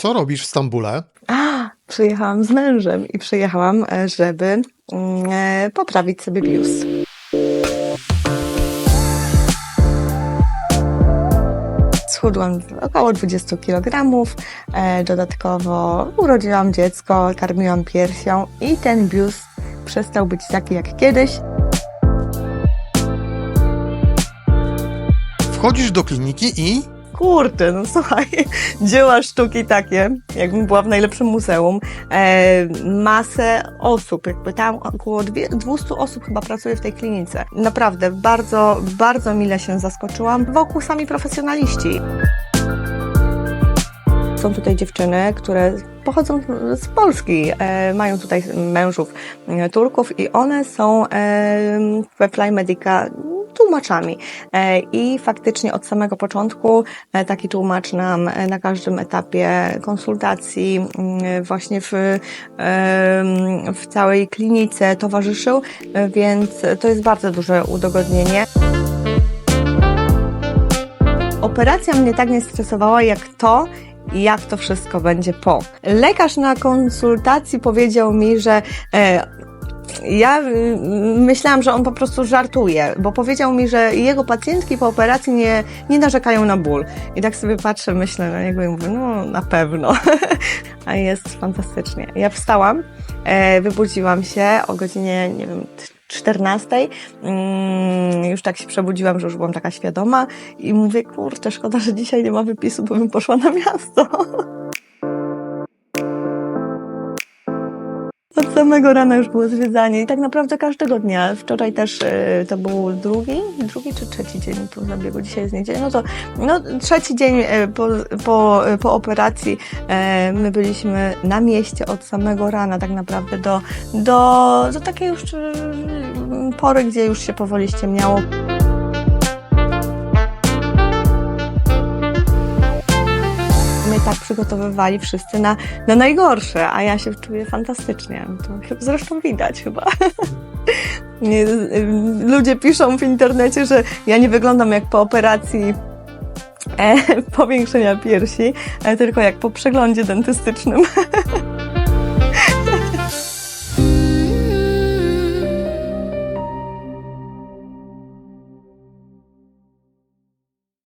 Co robisz w Stambule? A, przyjechałam z mężem i przyjechałam, e, żeby mm, e, poprawić sobie biust. Schudłam około 20 kg, e, dodatkowo urodziłam dziecko, karmiłam piersią i ten biust przestał być taki jak kiedyś. Wchodzisz do kliniki i Kurde, no słuchaj, dzieła sztuki takie, jakbym była w najlepszym muzeum. E, masę osób, jakby tam około dwie- 200 osób chyba pracuje w tej klinice. Naprawdę, bardzo, bardzo mile się zaskoczyłam. Wokół sami profesjonaliści. Są tutaj dziewczyny, które pochodzą z Polski, e, mają tutaj mężów e, Turków i one są e, we Fly Medica tłumaczami. E, I faktycznie od samego początku e, taki tłumacz nam e, na każdym etapie konsultacji, mm, właśnie w, w całej klinice towarzyszył, więc to jest bardzo duże udogodnienie. Operacja mnie tak nie stresowała jak to, jak to wszystko będzie po. Lekarz na konsultacji powiedział mi, że e, ja y, myślałam, że on po prostu żartuje, bo powiedział mi, że jego pacjentki po operacji nie, nie narzekają na ból. I tak sobie patrzę, myślę na niego i mówię, no na pewno. A jest fantastycznie. Ja wstałam, e, wybudziłam się o godzinie, nie wiem, 14. Mm, już tak się przebudziłam, że już byłam taka świadoma i mówię, kurczę, szkoda, że dzisiaj nie ma wypisu, bo bym poszła na miasto. samego rana już było zwiedzanie i tak naprawdę każdego dnia. Wczoraj też e, to był drugi, drugi czy trzeci dzień po zabiegu, dzisiaj jest niedziela, no to no, trzeci dzień e, po, po, po operacji e, my byliśmy na mieście od samego rana tak naprawdę do, do, do takiej już e, pory, gdzie już się powoli ściemniało. Tak przygotowywali wszyscy na, na najgorsze, a ja się czuję fantastycznie. To zresztą widać chyba. Ludzie piszą w internecie, że ja nie wyglądam jak po operacji e, powiększenia piersi, e, tylko jak po przeglądzie dentystycznym.